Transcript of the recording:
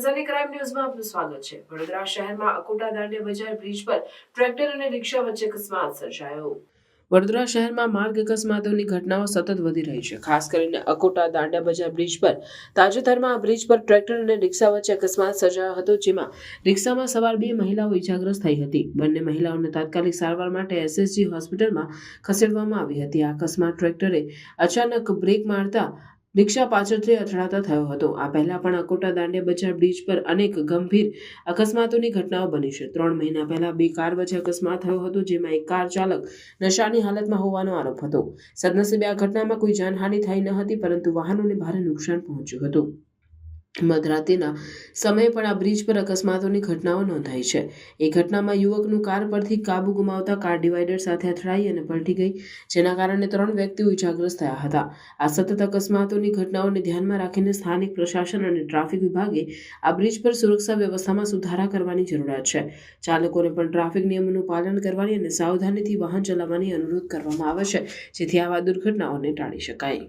સનસની crime ન્યૂઝમાં આપનું સ્વાગત છે. વડોદરા શહેરમાં અકોટા દાંડિયા બજાર બ્રિજ પર ટ્રેક્ટર અને રિક્ષા વચ્ચે અકસ્માત સર્જાયો. વડોદરા શહેરમાં માર્ગ અકસ્માતોની ઘટનાઓ સતત વધી રહી છે. ખાસ કરીને અકોટા દાંડિયા બજાર બ્રિજ પર. તાજેતરમાં આ બ્રિજ પર ટ્રેક્ટર અને રિક્ષા વચ્ચે અકસ્માત સર્જાયો હતો, જેમાં રિક્ષામાં સવાર બે મહિલાઓ ઇજાગ્રસ્ત થઈ હતી. બંને મહિલાઓને તાત્કાલિક સારવાર માટે એસએસજી હોસ્પિટલમાં ખસેડવામાં આવી હતી. આ અકસ્માત ટ્રેક્ટરે અચાનક બ્રેક મારતા રિક્ષા પાછળથી અથડાતા થયો હતો. આ પહેલા પણ અકોટા દાંડિયા બજાર બ્રિજ પર અનેક ગંભીર અકસ્માતોની ઘટનાઓ બની છે. ત્રણ મહિના પહેલા બે કાર વચ્ચે અકસ્માત થયો હતો, જેમાં એક કાર ચાલક નશાની હાલતમાં હોવાનો આરોપ હતો. સદનસીબે આ ઘટનામાં કોઈ જાનહાનિ થઈ ન હતી, પરંતુ વાહનોને ભારે નુકસાન પહોંચ્યું હતું. મધરાત્રિના સમયે પણ આ બ્રિજ પર અકસ્માતોની ઘટનાઓ નોંધાઈ છે. એ ઘટનામાં યુવકનું કાર પરથી કાબુ ગુમાવતા કાર ડિવાઈડર સાથે અથડાઈ અને પલટી ગઈ, જેના કારણે ત્રણ વ્યક્તિઓ ઇજાગ્રસ્ત થયા હતા. આ સતત અકસ્માતોની ઘટનાઓને ધ્યાનમાં રાખીને સ્થાનિક પ્રશાસન અને ટ્રાફિક વિભાગે આ બ્રિજ પર સુરક્ષા વ્યવસ્થામાં સુધારા કરવાની જરૂરિયાત છે. ચાલકોને પણ ટ્રાફિક નિયમોનું પાલન કરવાની અને સાવધાનીથી વાહન ચલાવવાની અનુરોધ કરવામાં આવે છે, જેથી આવા દુર્ઘટનાઓને ટાળી શકાય.